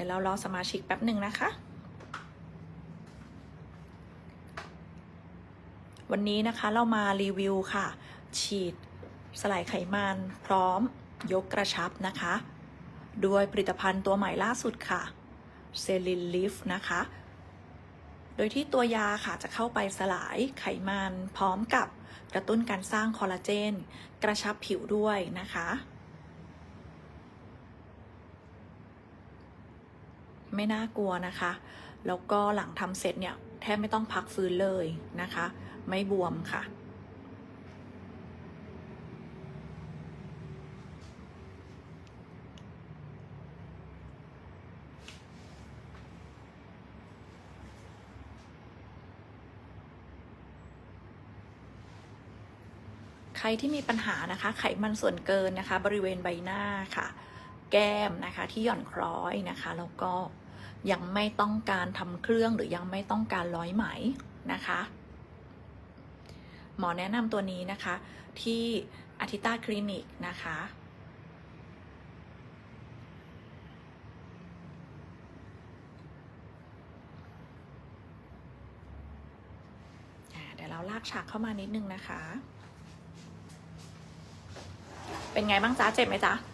ดี๋ยวเรารอสมาชิกแป๊บหนึ่งนะคะ วันนี้นะคะเรามารีวิวค่ะ ฉีดสลายไขมันพร้อมยกกระชับนะคะ ด้วยผลิตภัณฑ์ตัวใหม่ล่าสุดค่ะเซลินลิฟนะคะ โดยที่ตัวยาค่ะจะเข้าไปสลายไขมันพร้อมกับกระตุ้นการสร้างคอลลาเจน กระชับผิวด้วยนะคะ ไม่น่ากลัวนะคะ แล้วก็หลังทำเสร็จเนี่ยแทบไม่ต้องพักฟื้นเลยนะคะ ไม่บวมค่ะใครที่มีปัญหานะคะ ไขมันส่วนเกินนะคะ บริเวณใบหน้าค่ะ แก้มนะคะ ที่หย่อนคล้อยนะคะ แล้วก็ยังไม่ต้องการทำเครื่องหรือยังไม่ต้องการร้อยไหมนะคะ หมอแนะนำตัวนี้นะคะ ที่อาทิตาคลินิกนะคะเดี๋ยวเราลากฉากเข้ามานิดนึงนะคะ เป็นไงบ้างจ๊ะ เจ็บไหมจ๊ะ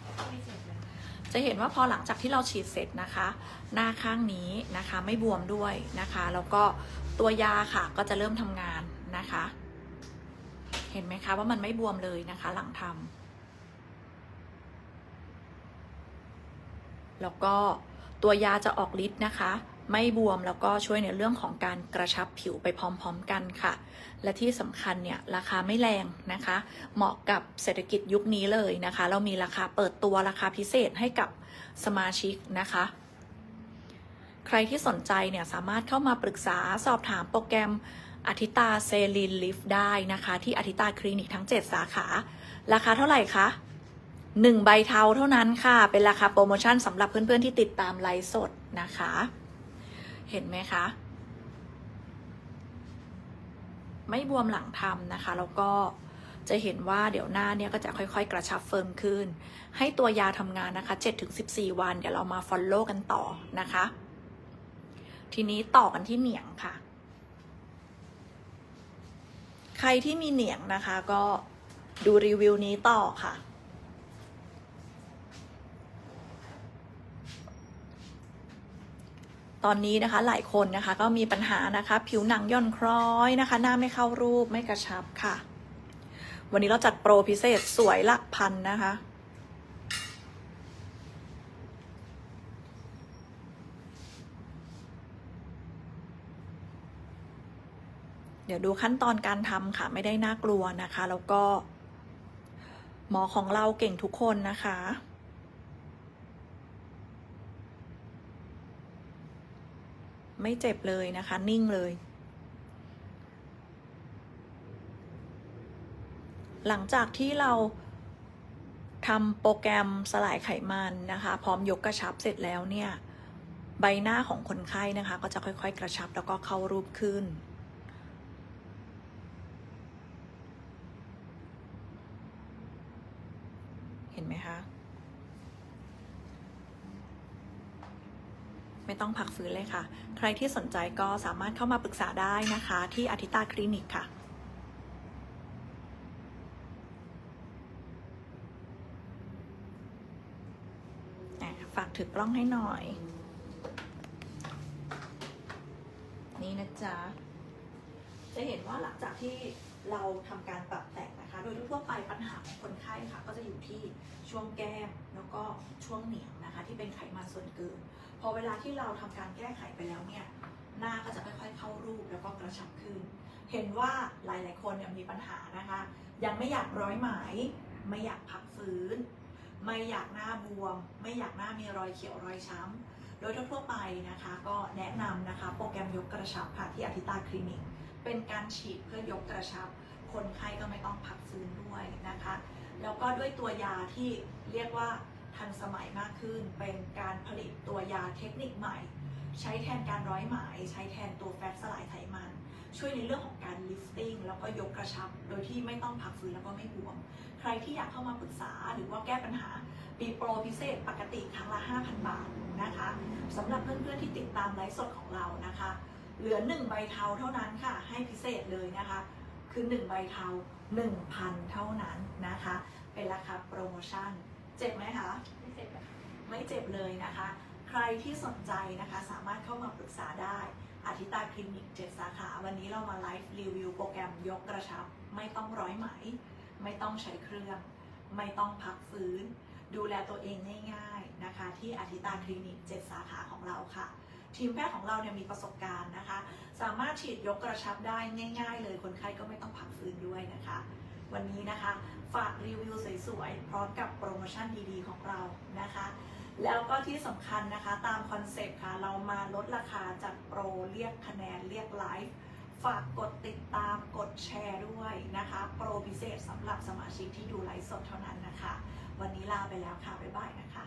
จะเห็นว่าพอหลังจากที่เราฉีดเสร็จนะคะ หน้าข้างนี้นะคะไม่บวมด้วยนะคะ แล้วก็ตัวยาค่ะก็จะเริ่มทำงานนะคะ เห็นไหมคะว่ามันไม่บวมเลยนะคะ หลังทำแล้วก็ตัวยาจะออกฤทธิ์นะคะ ไม่บวมแล้วก็ช่วยในเรื่องของการกระชับผิวไปพร้อมๆกันค่ะ และที่สำคัญเนี่ยราคาไม่แรงนะคะ เหมาะกับเศรษฐกิจยุคนี้เลยนะคะ เรามีราคาเปิดตัวราคาพิเศษให้กับสมาชิกนะคะใครที่สนใจเนี่ยสามารถเข้ามาปรึกษาสอบถามโปรแกรมอาทิตาเซลินลิฟได้นะคะ ที่อาทิตาคลินิกทั้ง 7 สาขา ราคาเท่าไหร่คะ 1 ใบเทาเท่านั้นค่ะ เป็นราคาโปรโมชั่นสำหรับเพื่อนๆที่ติดตามไลฟ์สดนะคะ เห็นไหมคะ ไม่บวมหลังทำนะคะ แล้วก็จะเห็นว่าเดี๋ยวหน้าเนี่ยก็จะค่อยๆ กระชับเฟิร์มขึ้น ให้ตัวยาทำงานนะคะ 7-14 วัน เดี๋ยวเรามาฟอลโล่กันต่อนะคะ ทีนี้ต่อกันที่เหนียงค่ะ ใครที่มีเหนียงนะคะก็ดูรีวิวนี้ต่อค่ะ ตอนนี้นะคะ หลายคนนะคะก็มีปัญหานะคะ ผิวหนังย่อนคล้อยนะคะ หน้าไม่เข้ารูปไม่กระชับค่ะ วันนี้เราจัดโปรพิเศษสวยหลักพันนะคะเดี๋ยวดูขั้นตอนการทำค่ะ ไม่ได้น่ากลัวนะคะ แล้วก็ หมอของเราเก่งทุกคนนะคะ ไม่เจ็บเลยนะคะ นิ่งเลย หลังจากที่เราทำโปรแกรมสลายไขมันนะคะ พร้อมยกกระชับเสร็จแล้วเนี่ย ใบหน้าของคนไข้นะคะ ก็จะค่อยๆ กระชับแล้วก็เข้ารูปขึ้นเห็นไหมคะ ไม่ต้องพักฟื้นเลยค่ะ ใครที่สนใจก็สามารถเข้ามาปรึกษาได้นะคะ ที่อาทิตาคลินิกค่ะอะฝากถือกล้องให้หน่อย นี่นะจ๊ะ จะเห็นว่าหลังจากที่เราทำการปรับแต่ง นะคะโดยทั่วไปปัญหาของคนไข้ค่ะก็จะอยู่ที่ช่วงแก้มแล้วก็ช่วงเหนียงนะคะที่เป็นไขมันส่วนเกิน พอเวลาที่เราทำการแก้ไขไปแล้วเนี่ยหน้าก็จะค่อยๆเข้ารูปแล้วก็กระชับขึ้น เห็นว่าหลายๆคนเนี่ยมีปัญหานะคะ ยังไม่อยากร้อยไหม ไม่อยากพักฟื้น ไม่อยากหน้าบวม ไม่อยากหน้ามีรอยเขียวรอยช้ำโดยทั่วไปนะคะก็แนะนำนะคะ โปรแกรมยกกระชับค่ะที่อาทิตาคลินิก เป็นการฉีดเพื่อยกกระชับ คนไข้ก็ไม่ต้องพักฟื้นด้วยนะคะ แล้วก็ด้วยตัวยาที่เรียกว่าทันสมัยมากขึ้น เป็นการผลิตตัวยาเทคนิคใหม่ ใช้แทนการร้อยไหม ใช้แทนตัวแฟตสลายไขมัน ช่วยในเรื่องของการลิฟติ้งแล้วก็ยกกระชับ โดยที่ไม่ต้องพักฟื้นแล้วก็ไม่บวม ใครที่อยากเข้ามาปรึกษาหรือว่าแก้ปัญหาปีโปรพิเศษปกติครั้งละ 5,000 บาทนะคะนะคะสำหรับเพื่อนๆที่ติดตามไลฟ์สดของเรานะคะ เหลือ 1 ใบเทาเท่านั้นค่ะ ให้พิเศษเลยนะคะ คือ 1 ใบเทา1,000 เท่านั้นนะคะ เป็นราคาโปรโมชั่น เจ็บไหมคะ ไม่เสร็จอะไม่เจ็บเลยนะคะ ใครที่สนใจนะคะสามารถเข้ามาปรึกษาได้อาทิตาคลินิก 7 สาขา วันนี้เรามาไลฟ์รีวิวโปรแกรมยกกระชับ ไม่ต้องร้อยไหม ไม่ต้องใช้เครื่อง ไม่ต้องพักฟื้น ดูแลตัวเองง่ายๆนะคะ ที่อาทิตาคลินิก 7 สาขาของเราค่ะ ทีมแพทย์ของเราเนี่ยมีประสบการณ์นะคะ สามารถฉีดยกกระชับได้ง่าย ๆ เลยคนไข้ก็ไม่ต้องพักฟื้นด้วยนะคะ วันนี้นะคะฝากรีวิวสวยๆพร้อมกับโปรโมชั่นดีๆของเรานะคะ แล้วก็ที่สำคัญนะคะตามคอนเซปต์ค่ะ เรามาลดราคาจัดโปรเรียกคะแนนเรียกไลฟ์ฝากกดติดตามกดแชร์ด้วยนะคะ โปรพิเศษสำหรับสมาชิกที่ดูไลฟ์สดเท่านั้นนะคะ วันนี้ลาไปแล้วค่ะ บ๊ายบายนะคะ